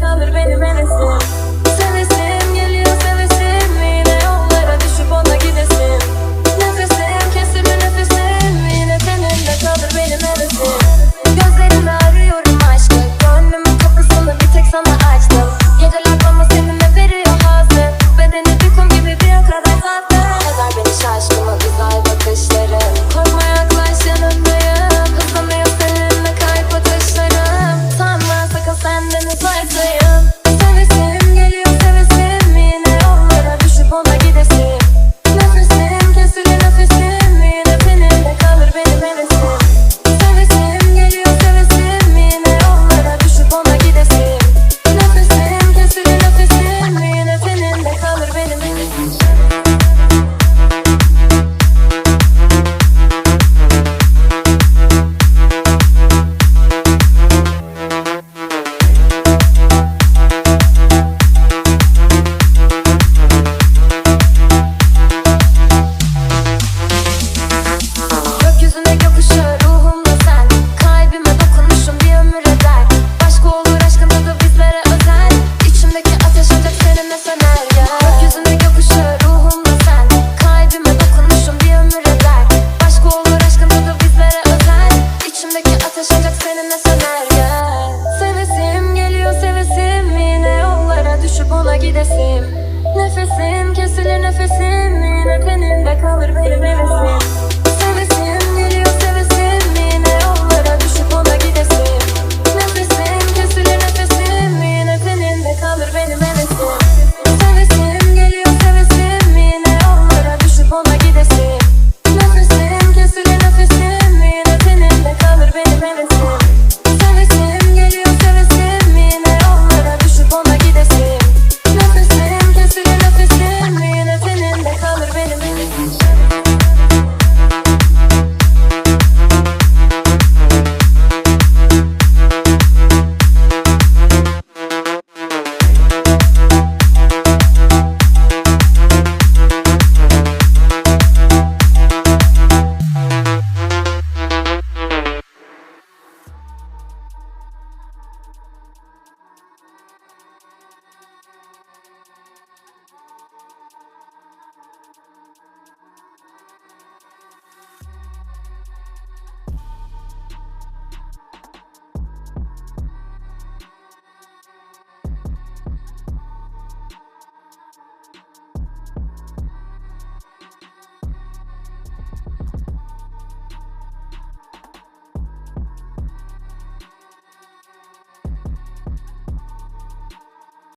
kalır benim hevesim Ancak seninle sönerken Sevesim geliyor sevesim Yine. Yollara düşüp ona gidesim. Nefesim kesilir nefesim Yine. Tenimde kalır benim nefesim.